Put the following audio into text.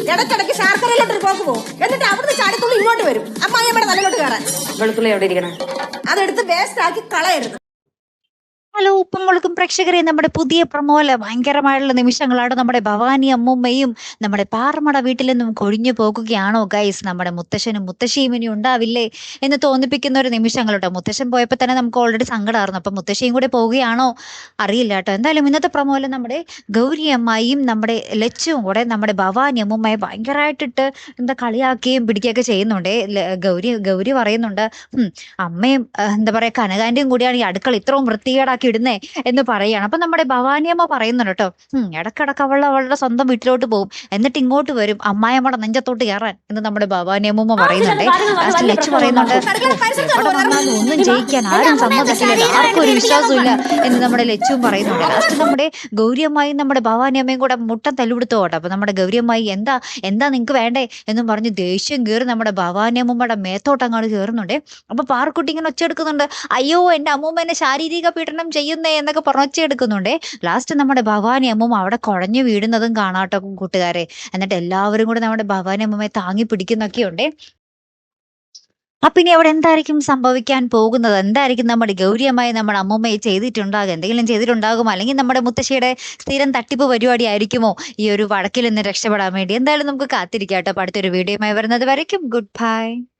ഇടയ്ക്കിടയ്ക്ക് ശാർക്കരയിലോട്ട് ഒരു പോക്ക് പോകും എന്നിട്ട് അവിടുന്ന് ചാടിത്തുള്ളി ഇങ്ങോട്ട് വരും. അമ്മായിയമ്മയുടെ തലയിലോട്ട് കയറാൻ. വെളുത്തുള്ളി എവിടെ ഇരിക്കണം? അതെടുത്ത് വേസ്റ്റ് ആക്കി കളയരുത്. ഹലോ ഉപ്പും മുളകും പ്രേക്ഷകരെ നമ്മുടെ പുതിയ പ്രമോല ഭയങ്കരമായുള്ള നിമിഷങ്ങളാണ് നമ്മുടെ ഭവാനി അമ്മുമ്മയും നമ്മുടെ പാറമട വീട്ടിൽ നിന്നും കൊഴിഞ്ഞു പോകുകയാണോ ഗൈസ് നമ്മുടെ മുത്തശ്ശനും മുത്തശ്ശിയും ഇനി ഉണ്ടാവില്ലേ എന്ന് തോന്നിപ്പിക്കുന്ന ഒരു നിമിഷങ്ങളുണ്ടോ മുത്തശ്ശൻ പോയപ്പോൾ തന്നെ നമുക്ക് ഓൾറെഡി സങ്കടമായിരുന്നു അപ്പം മുത്തശ്ശിയും കൂടെ പോവുകയാണോ? അറിയില്ല കേട്ടോ. എന്തായാലും ഇന്നത്തെ പ്രമോല നമ്മുടെ ഗൗരി നമ്മുടെ ലച്ചുവും കൂടെ നമ്മുടെ ഭവാനി അമ്മുമ്മയെ ഭയങ്കരമായിട്ടിട്ട് എന്താ കളിയാക്കുകയും പിടിക്കുകയൊക്കെ ചെയ്യുന്നുണ്ട്. ഗൗരി ഗൗരി പറയുന്നുണ്ട് "ഉം, അമ്മയും എന്താ പറയുക കനകാന്റെയും കൂടിയാണ് ഈ അടുക്കള ഇത്രയും വൃത്തികേടാക്കി ഇടുന്നേ എന്ന് പറയുകയാണ് അപ്പൊ നമ്മുടെ ഭവാനിയമ്മ പറയുന്നുണ്ട് കേട്ടോ ഉം ഇടക്കിടക്ക് അവൾ അവളുടെ സ്വന്തം വീട്ടിലോട്ട് പോകും. എന്നിട്ട് ഇങ്ങോട്ട് വരും. അമ്മായിയമ്മയുടെ നെഞ്ചത്തോട്ട് കയറാൻ എന്ന് നമ്മുടെ ഭവാനിയമ്മ പറയുന്നുണ്ട്. ലാസ്റ്റ് ലച്ചു പറയുന്നുണ്ട് "ഓ, എവിടെ വന്നാലും ഒന്നും ജയിക്കാൻ ആരും സമ്മതിക്കില്ല. ആർക്കും ഒരു വിശ്വാസമില്ല എന്ന് നമ്മുടെ ലച്ചുവും പറയുന്നുണ്ട്. ലാസ്റ്റ് നമ്മുടെ ഗൗരിയമ്മായും നമ്മുടെ ഭവാനിയമ്മയും കൂടെ മുട്ടം തല്ലുപിടുത്തു കേട്ടോ അപ്പൊ നമ്മുടെ ഗൗരിയമ്മായി എന്താ എന്താ നിങ്ങക്ക് വേണ്ടേ എന്നും പറഞ്ഞ് ദേഷ്യം കയറി നമ്മുടെ ഭവാനിയമ്മയുടെ മേത്തോട്ട് അങ്ങോട്ട് കയറുന്നുണ്ട്. അപ്പൊ പാറക്കുട്ടി ഇങ്ങനെ ഒച്ചെടുക്കുന്നുണ്ട് അയ്യോ എന്റെ അമ്മൂമ്മ എന്നെ ശാരീരിക പീഡനം ചെയ്യുന്നേ എന്നൊക്കെ പറഞ്ഞ് ഒച്ചയെടുക്കുന്നുണ്ട് ലാസ്റ്റ് നമ്മുടെ ഭവാനി അമ്മും അവിടെ കുഴഞ്ഞു വീടുന്നതും കാണാട്ടോ കൂട്ടുകാരെ. എന്നിട്ട് എല്ലാവരും കൂടെ നമ്മുടെ ഭവാനി അമ്മയെ താങ്ങി പിടിക്കുന്നൊക്കെ ഉണ്ടേ അപ്പൊ ഇനി അവിടെ എന്തായിരിക്കും സംഭവിക്കാൻ പോകുന്നത്? എന്തായിരിക്കും നമ്മുടെ ഗൗരിയമായി നമ്മുടെ അമ്മമ്മയെ ചെയ്തിട്ടുണ്ടാകും എന്തെങ്കിലും ചെയ്തിട്ടുണ്ടാകും അല്ലെങ്കിൽ നമ്മുടെ മുത്തശ്ശിയുടെ സ്ഥിരം തട്ടിപ്പ് പരിപാടി ആയിരിക്കുമോ? ഈ ഒരു വഴക്കിൽ നിന്ന് രക്ഷപ്പെടാൻ വേണ്ടി? എന്തായാലും നമുക്ക് കാത്തിരിക്കാം കേട്ടോ അടുത്തൊരു വീഡിയോയുമായി വരുന്നത് വരയ്ക്കും. Good bye